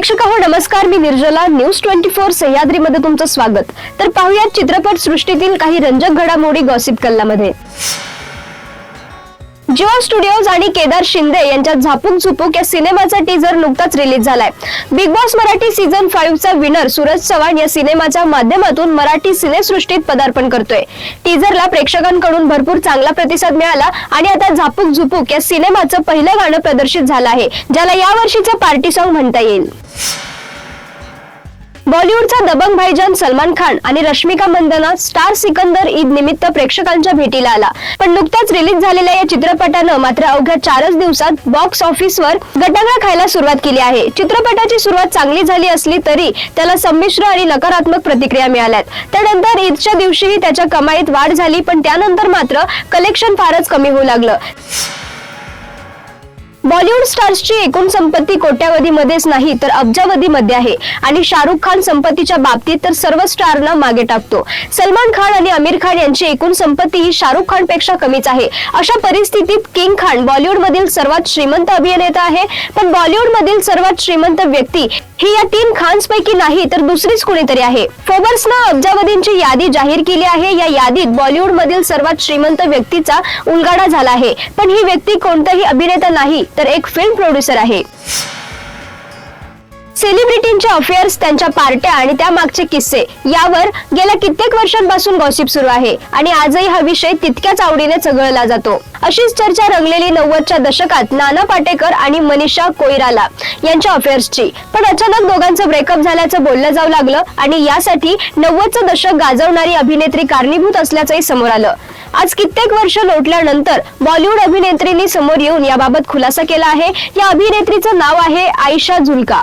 प्रेक्षक हो नमस्कार. मी निर्जला. न्यूज ट्वेंटी फोर सह्याद्रीमध्ये तुमचं स्वागत. तर पाहुयात चित्रपट सृष्टीतील काही रंजक घडामोडी गॉसिप कल्लामध्ये. जिओ स्टुडिओज आणि केदार शिंदे यांच्या झापूक झुपूक या सिनेमाचा टीजर नुकताच रिलीज झालाय. Bigg Boss Marathi season five चा विनर सूरज चव्हाण या सिनेमाच्या माध्यमातून मराठी सिनेसृष्टीत पदार्पण करतोय. टीजरला प्रेक्षकांकडून भरपूर चांगला प्रतिसाद मिळाला आणि आता झापूक झुपूक या सिनेमाचं पहिलं गाणं प्रदर्शित झालं आहे ज्याला या वर्षीचं पार्टी सॉंग म्हणता येईल. बॉलिवूडचा दबंग भाईजान सलमान खान आणि रश्मिका मंदना स्टार सिकंदर ईद निमित्त प्रेक्षकांच्या भेटीला आला. पण नुकताच रिलीज झालेल्या या चित्रपटानं मात्र अवघ्या चारच दिवसात बॉक्स ऑफिसवर गटांगळा खायला सुरुवात केली आहे. चित्रपटाची सुरुवात चांगली झाली असली तरी त्याला संमिश्र आणि नकारात्मक प्रतिक्रिया मिळाल्यात. त्यानंतर ईदच्या दिवशीही त्याच्या कमाईत वाढ झाली पण त्यानंतर मात्र कलेक्शन फारच कमी होऊ लागलं. बॉलिवूड स्टार्सची एकूण संपत्ती कोट्यावधीमध्येच नाही तर अब्जावधीमध्ये आहे. आणि शाहरुख खान संपत्तीच्या बाबतीत तर सर्व स्टारना मागे टाकतो. सलमान खान आणि आमिर खान यांची एकूण संपत्ती ही शाहरुख खानपेक्षा कमीच आहे. अशा परिस्थितीत किंग खान बॉलिवूड मधील सर्वात श्रीमंत अभिनेता आहे. पण बॉलिवूडमधील सर्वात श्रीमंत व्यक्ती ही या तीन खान्स पैकी नाही तर दुसरीच कुणीतरी आहे. फोबर्सनं अब्जावधींची यादी जाहीर केली आहे. या यादीत बॉलिवूड मधील सर्वात श्रीमंत व्यक्तीचा उलगाडा झाला आहे. पण ही व्यक्ती कोणताही अभिनेता नाही तर एक फिल्म प्रोड्युसर आहे. सेलिब्रिटींचे अफेअर्स त्यांच्या पार्ट्या आणि त्यामागचे किस्से यावर गेल्या कित्येक वर्षांपासून गॉसिप सुरू आहे आणि आजही हा विषय तितक्याच आवडीने चघळला जातो. अशीच चर्चा रंगलेली नव्वदच्या दशकात नाना पाटेकर आणि मनीषा कोईराला यांच्या अफेअर्सची पण अचानक दोघांचं ब्रेकअप झाल्याचं बोललं जाऊ लागलं आणि यासाठी नव्वदचं दशक गाजवणारी अभिनेत्री कारणीभूत असल्याचंही समोर आलं. आज कित्येक वर्ष लोटल्यानंतर बॉलिवूड अभिनेत्रींनी समोर येऊन याबाबत खुलासा केला आहे. या अभिनेत्रीचं नाव आहे आयशा झुलका.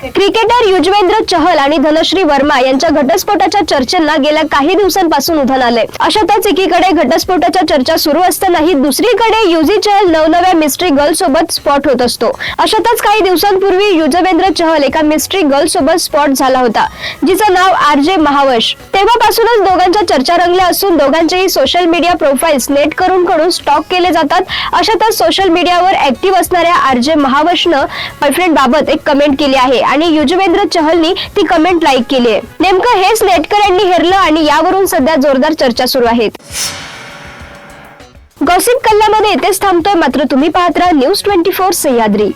क्रिकेटर युजवेंद्र चहल आणि धनश्री वर्मा यांच्या घटस्फोटाच्या चर्चेला गेल्या काही दिवसांपासून उधाण आले. अशातच एकीकडे घटस्फोटाच्या चर्चा सुरू असतानाही दुसरीकडे युजी चहल नवनव्या मिस्ट्री गर्ल सोबत स्पॉट होत असतो. अशातच काही दिवसांपूर्वी युजवेंद्र चहल एका मिस्ट्री गर्ल सोबत स्पॉट झाला होता जिचं नाव आर जे महावश. तेव्हापासूनच दोघांच्या चर्चा रंगल्या असून दोघांचेही सोशल मीडिया प्रोफाईल्स नेट करून कडून स्टॉक केले जातात. अशातच सोशल मीडियावर ऍक्टिव्ह असणाऱ्या आर जे महावशनं बॉयफ्रेंड बाबत एक कमेंट केली आहे. आणि युजवेंद्र चहलनी ती कमेंट लाईक केली आहे. नेमकं हेच नेटकऱ्यांनी हेरलं आणि यावरून सध्या जोरदार चर्चा सुरू आहेत. गॉसिप कल्ल्यामध्ये येथेच थांबतोय मात्र तुम्ही पाहत राहा न्यूज ट्वेंटी फोर सह्याद्री.